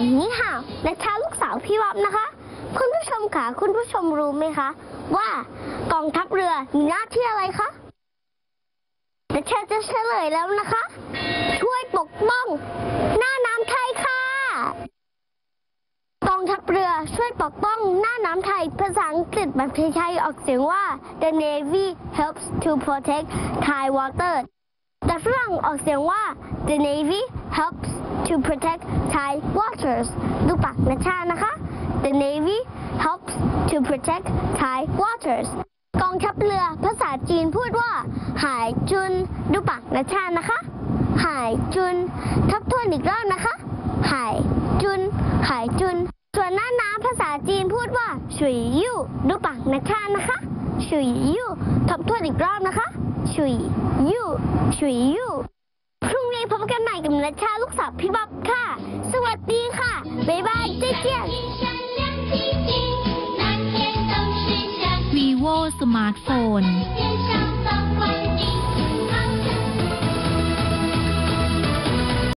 นี้ค่ะนัชชาลูกสาวพี่วับนะคะ คุณผู้ชมขาคุณผู้ชมรู้ไหมคะ ว่ากองทัพเรือมีหน้าที่อะไรคะนัชชาจะเฉลยแล้วนะคะ ช่วยปกป้องหน้าน้ำไทยค่ะ กองทัพเรือช่วยปกป้องหน้าน้ำไทย ภาษาอังกฤษแบบไทยๆออกเสียงว่า the navy helps to protect Thai water แต่ฝรั่งออกเสียงว่า the navy helps to protect Thai water ดูปากนะชานะคะ the navy helps to protect Thai waters กองทัพเรือภาษาจีนพูดว่า หายจุนดูปากนะชานะคะ หายจุนทบทวนอีกรอบนะคะ หายจุน หายจุน ส่วนหน้าน้ำภาษาจีนพูดว่าฉุยยู่ดูปากนะชานะคะฉุยยู่ทบทวนอีกรอบนะคะฉุยยู่ฉุยยู่ พรุ่งนี้พบกันใหม่กับนัชชาลูกสาวพี่บ๊อบค่ะ สวัสดีค่ะ บ๊ายบายเจ๊เจี๊ยบ 善良积极，满天都是祥 vivo smartphone